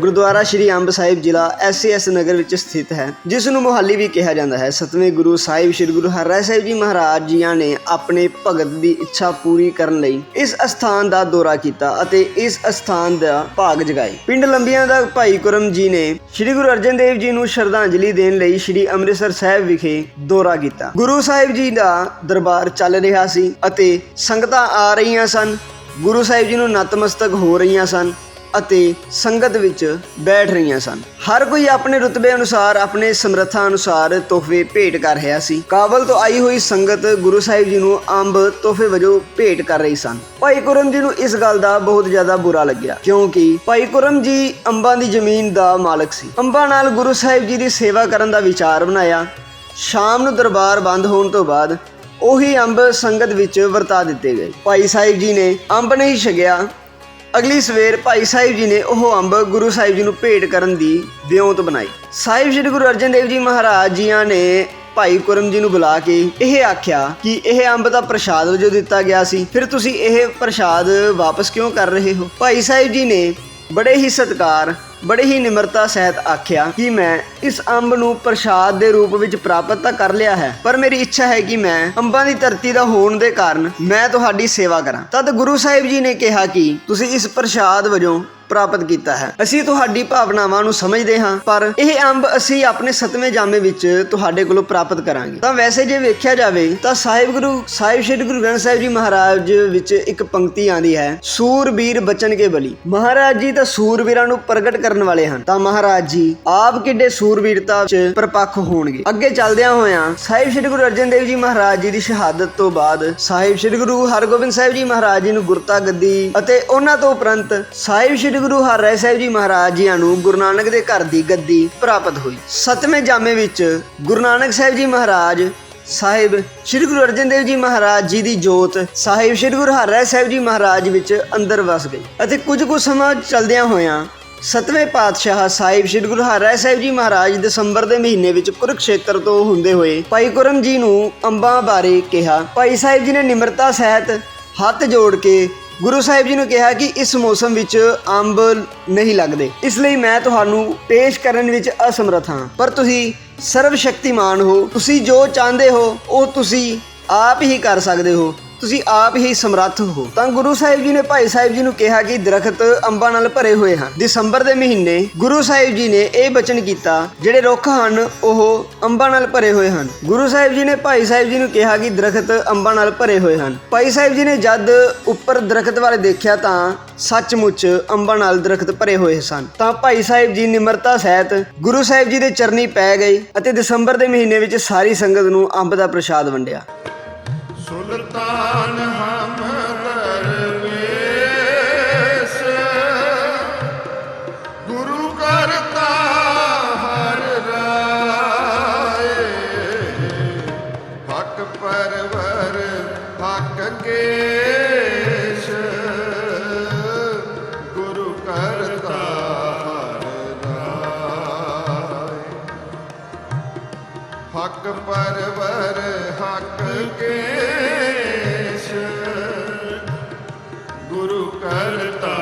ਗੁਰਦੁਆਰਾ ਸ਼੍ਰੀ ਅੰਬ ਸਾਹਿਬ ਜ਼ਿਲ੍ਹਾ ਐਸਐਸ ਨਗਰ ਵਿੱਚ ਸਥਿਤ ਹੈ, ਜਿਸ ਨੂੰ ਮੁਹਾਲੀ ਵੀ ਕਿਹਾ ਜਾਂਦਾ ਹੈ। ਸਤਵੇਂ ਗੁਰੂ ਸਾਹਿਬ ਸ੍ਰੀ ਗੁਰੂ ਹਰਿਰਾਏ ਸਾਹਿਬ ਜੀ ਮਹਾਰਾਜ ਜੀਆਂ ਨੇ ਆਪਣੇ ਭਗਤ ਦੀ ਇੱਛਾ ਪੂਰੀ ਕਰਨ ਲਈ ਇਸ ਅਸਥਾਨ ਦਾ ਦੌਰਾ ਕੀਤਾ ਅਤੇ ਇਸ ਅਸਥਾਨ ਦਾ ਭਾਗ ਜਗਾਏ। ਪਿੰਡ ਲੰਬੀਆਂ ਦਾ ਭਾਈ ਕੁਰਮ ਜੀ ਨੇ ਸ੍ਰੀ ਗੁਰੂ ਅਰਜਨ ਦੇਵ ਜੀ ਨੂੰ ਸ਼ਰਧਾਂਜਲੀ ਦੇਣ ਲਈ ਸ੍ਰੀ ਅੰਮ੍ਰਿਤਸਰ ਸਾਹਿਬ ਵਿਖੇ ਦੌਰਾ ਕੀਤਾ। ਗੁਰੂ ਸਾਹਿਬ ਜੀ ਦਾ ਦਰਬਾਰ ਚੱਲ ਰਿਹਾ ਸੀ ਅਤੇ ਸੰਗਤਾਂ ਆ ਰਹੀਆਂ ਸਨ। ਗੁਰੂ ਸਾਹਿਬ ਜੀ ਨੂੰ ਨਤਮਸਤਕ ਹੋ ਰਹੀਆਂ ਸਨ। ਅਤੇ ਸੰਗਤ ਵਿੱਚ ਬੈਠ ਰਹੀਆਂ ਸਨ। ਹਰ ਕੋਈ ਆਪਣੇ ਰੁਤਬੇ ਅਨੁਸਾਰ, ਆਪਣੇ ਸਮਰੱਥਾ ਅਨੁਸਾਰ ਤੋਹਫੇ ਭੇਟ ਕਰ ਰਿਹਾ ਸੀ। ਕਾਬਲ ਤੋਂ ਆਈ ਹੋਈ ਸੰਗਤ ਗੁਰੂ ਸਾਹਿਬ ਜੀ ਨੂੰ ਅੰਬ ਤੋਹਫੇ ਵਜੋਂ ਭੇਟ ਕਰ ਰਹੀ ਸਨ। ਭਾਈ ਕੁਰਮ ਜੀ ਨੂੰ ਇਸ ਗੱਲ ਦਾ ਬਹੁਤ ਜ਼ਿਆਦਾ ਬੁਰਾ ਲੱਗਿਆ, ਕਿਉਂਕਿ ਭਾਈ ਕੁਰਮ ਜੀ ਅੰਬਾਂ ਦੀ ਜ਼ਮੀਨ ਦਾ ਮਾਲਕ ਸੀ। ਅੰਬਾਂ ਨਾਲ ਗੁਰੂ ਸਾਹਿਬ ਜੀ ਦੀ ਸੇਵਾ ਕਰਨ ਦਾ ਵਿਚਾਰ ਬਣਾਇਆ। ਸ਼ਾਮ ਨੂੰ ਦਰਬਾਰ ਬੰਦ ਹੋਣ ਤੋਂ ਬਾਅਦ ਉਹੀ ਅੰਬ ਸੰਗਤ ਵਿੱਚ ਵਰਤਾ ਦਿੱਤੇ ਗਏ। ਭਾਈ ਸਾਹਿਬ ਜੀ ਨੇ ਅੰਬ ਨਹੀਂ ਛਗਿਆ ਅਗਲੀ ਸਵੇਰ ਭਾਈ ਸਾਹਿਬ ਜੀ ਨੇ ਉਹ ਅੰਬ ਗੁਰੂ ਸਾਹਿਬ ਜੀ ਨੂੰ ਭੇਟ ਕਰਨ ਦੀ ਵਿਉਂਤ ਬਣਾਈ। ਸਾਹਿਬ ਸ੍ਰੀ ਗੁਰੂ ਅਰਜਨ ਦੇਵ ਜੀ ਮਹਾਰਾਜ ਜੀਆਂ ਨੇ ਭਾਈ ਕੁਰਮ ਜੀ ਨੂੰ ਬੁਲਾ ਕੇ ਇਹ ਆਖਿਆ ਕਿ ਇਹ ਅੰਬ ਦਾ ਪ੍ਰਸ਼ਾਦ ਵਜੋਂ ਦਿੱਤਾ ਗਿਆ ਸੀ। ਫਿਰ ਤੁਸੀਂ ਇਹ ਪ੍ਰਸ਼ਾਦ ਵਾਪਸ ਕਿਉਂ ਕਰ ਰਹੇ ਹੋ? ਭਾਈ ਸਾਹਿਬ ਜੀ ਨੇ ਬੜੇ ਹੀ ਸਤਿਕਾਰ ਬੜੇ ਹੀ ਨਿਮਰਤਾ ਸਹਿਤ ਆਖਿਆ ਕਿ ਮੈਂ ਇਸ ਅੰਬ ਨੂੰ ਪ੍ਰਸ਼ਾਦ ਦੇ ਰੂਪ ਵਿੱਚ ਪ੍ਰਾਪਤ ਤਾਂ ਕਰ ਲਿਆ ਹੈ, ਪਰ ਮੇਰੀ ਇੱਛਾ ਹੈ ਕਿ ਮੈਂ ਅੰਬਾਂ ਦੀ ਧਰਤੀ ਦਾ ਹੋਣ ਦੇ ਕਾਰਨ ਮੈਂ ਤੁਹਾਡੀ ਸੇਵਾ ਕਰਾਂ। ਤਦ ਗੁਰੂ ਸਾਹਿਬ ਜੀ ਨੇ ਕਿਹਾ ਕਿ ਤੁਸੀਂ ਇਸ ਪ੍ਰਸ਼ਾਦ ਵਜੋਂ ਪ੍ਰਾਪਤ ਕੀਤਾ ਹੈ। ਅਸੀਂ ਤੁਹਾਡੀ ਭਾਵਨਾਵਾਂ ਨੂੰ ਸਮਝਦੇ ਹਾਂ, ਪਰ ਇਹ ਅੰਬ ਅਸੀਂ ਆਪਣੇ ਸਤਵੇਂ ਜਾਮੇ ਵਿੱਚ ਤੁਹਾਡੇ ਕੋਲੋਂ ਪ੍ਰਾਪਤ ਕਰਾਂਗੇ। ਤਾਂ ਵੈਸੇ ਜੇ ਵੇਖਿਆ ਜਾਵੇ, ਤਾਂ ਸਾਹਿਬ ਗੁਰੂ, ਸਾਹਿਬ ਸ੍ਰੀ ਗੁਰੂ ਗ੍ਰੰਥ ਸਾਹਿਬ ਜੀ ਮਹਾਰਾਜ ਵਿੱਚ ਇੱਕ ਪੰਕਤੀ ਆਂਦੀ ਹੈ, ਸੂਰਬੀਰ ਬਚਨ ਕੇ ਬਲੀ। ਮਹਾਰਾਜ ਜੀ ਤਾਂ ਸੂਰਬੀਰਾਂ ਨੂੰ ਪ੍ਰਗਟ ਕਰਨ ਵਾਲੇ ਹਨ। ਤਾਂ ਮਹਾਰਾਜ ਜੀ, ਆਪ ਕਿੱਡੇ ਸੂਰਬੀਰਤਾ ਵਿੱਚ ਪਰਪੱਕ ਹੋਣਗੇ। ਅੱਗੇ ਚੱਲਦਿਆਂ ਹੋਇਆਂ, ਸਾਹਿਬ ਸ੍ਰੀ ਗੁਰੂ ਅਰਜਨ ਦੇਵ ਜੀ ਮਹਾਰਾਜ ਜੀ ਦੀ ਸ਼ਹਾਦਤ ਤੋਂ ਬਾਅਦ, ਸਾਹਿਬ ਸ੍ਰੀ ਗੁਰੂ ਹਰਗੋਬਿੰਦ ਸਾਹਿਬ ਜੀ ਮਹਾਰਾਜ ਜੀ ਨੂੰ ਗੁਰਤਾ ਗੱਦੀ ਅਤੇ ਉਹਨਾਂ ਤੋਂ ਉਪਰੰਤ ਸਾਹਿਬ ਸ੍ਰੀ ਗੁਰੂ ਹਰਿਰਾਏ ਸਾਹਿਬ ਜੀ ਮਹਾਰਾਜ ਜੀਆਂ ਨੂੰ ਗੁਰੂ ਨਾਨਕ ਦੇ ਘਰ ਦੀ ਗੱਦੀ ਪ੍ਰਾਪਤ ਹੋਈ। ਸਤਵੇਂ ਜਾਮੇ ਵਿੱਚ ਗੁਰੂ ਨਾਨਕ ਸਾਹਿਬ ਜੀ ਮਹਾਰਾਜ ਸਾਹਿਬ ਸ੍ਰੀ ਗੁਰੂ ਅਰਜਨ ਦੇਵ ਜੀ ਮਹਾਰਾਜ ਜੀ ਦੀ ਜੋਤ ਸਾਹਿਬ ਸ੍ਰੀ ਗੁਰੂ ਹਰਿਰਾਏ ਸਾਹਿਬ ਜੀ ਮਹਾਰਾਜ ਵਿੱਚ ਅੰਦਰ ਵਸ ਗਈ ਅਤੇ ਕੁਝ ਕੁ ਸਮਾਂ ਚਲਦਿਆਂ ਹੋਇਆਂ ਸਤਵੇਂ ਪਾਤਸ਼ਾਹ ਸਾਹਿਬ ਸ੍ਰੀ ਗੁਰੂ ਹਰਿਰਾਏ ਸਾਹਿਬ ਜੀ ਮਹਾਰਾਜ ਦਸੰਬਰ ਦੇ ਮਹੀਨੇ ਵਿੱਚ ਕੁਰੂਕਸ਼ੇਤਰ ਤੋਂ ਹੁੰਦੇ ਹੋਏ ਭਾਈ ਕੁਰਮ ਜੀ ਨੂੰ ਅੰਬਾਂ ਬਾਰੇ ਕਿਹਾ। ਭਾਈ ਸਾਹਿਬ ਜੀ ਨੇ ਨਿਮਰਤਾ ਸਹਿਤ ਹੱਥ ਜੋੜ ਕੇ ਗੁਰੂ ਸਾਹਿਬ ਜੀ ਨੂੰ ਕਿਹਾ ਕਿ ਇਸ ਮੌਸਮ ਵਿੱਚ ਅੰਬ ਨਹੀਂ ਲੱਗਦੇ। ਇਸ ਲਈ ਮੈਂ ਤੁਹਾਨੂੰ ਪੇਸ਼ ਕਰਨ ਵਿੱਚ ਅਸਮਰਥ ਹਾਂ। ਪਰ ਤੁਸੀਂ ਸਰਵ ਸ਼ਕਤੀਮਾਨ ਹੋ, ਤੁਸੀਂ ਜੋ ਚਾਹੁੰਦੇ ਹੋ, ਉਹ ਤੁਸੀਂ ਆਪ ਹੀ ਕਰ ਸਕਦੇ ਹੋ। ਤੁਸੀਂ ਆਪ ਹੀ ਸਮਰੱਥ ਹੋ। ਤਾਂ ਗੁਰੂ ਸਾਹਿਬ ਜੀ ਨੇ ਭਾਈ ਸਾਹਿਬ ਜੀ ਨੂੰ ਕਿਹਾ ਕਿ ਦਰਖਤ ਅੰਬਾਂ ਨਾਲ ਭਰੇ ਹੋਏ ਹਨ। ਦਸੰਬਰ ਦੇ ਮਹੀਨੇ ਗੁਰੂ ਸਾਹਿਬ ਜੀ ਨੇ ਇਹ ਬਚਨ ਕੀਤਾ, ਜਿਹੜੇ ਰੁੱਖ ਹਨ, ਉਹ ਅੰਬਾਂ ਨਾਲ ਭਰੇ ਹੋਏ ਹਨ। ਗੁਰੂ ਸਾਹਿਬ ਜੀ ਨੇ ਭਾਈ ਸਾਹਿਬ ਜੀ ਨੂੰ ਕਿਹਾ ਕਿ ਦਰਖਤ ਅੰਬਾਂ ਨਾਲ ਭਰੇ ਹੋਏ ਹਨ। ਭਾਈ ਸਾਹਿਬ ਜੀ ਨੇ ਜਦ ਉੱਪਰ ਦਰਖਤ ਵਾਲੇ ਦੇਖਿਆ ਤਾਂ ਸੱਚਮੁੱਚ ਅੰਬਾਂ ਨਾਲ ਦਰਖਤ ਭਰੇ ਹੋਏ ਸਨ। ਤਾਂ ਭਾਈ ਸਾਹਿਬ ਜੀ ਨਿਮਰਤਾ ਸਹਿਤ ਗੁਰੂ ਸਾਹਿਬ ਜੀ ਦੇ ਚਰਨੀ ਪੈ ਗਏ ਅਤੇ ਦਸੰਬਰ ਦੇ ਮਹੀਨੇ ਵਿੱਚ ਸਾਰੀ ਸੰਗਤ ਨੂੰ ਅੰਬ ਦਾ ਪ੍ਰਸ਼ਾਦ ਵੰਡਿਆ। ਸੁਲਤਾਨ ਹਕ ਪਰਵਰ ਹਕ ਕੇਸ਼। ਗੁਰੂ ਕਰਤਾ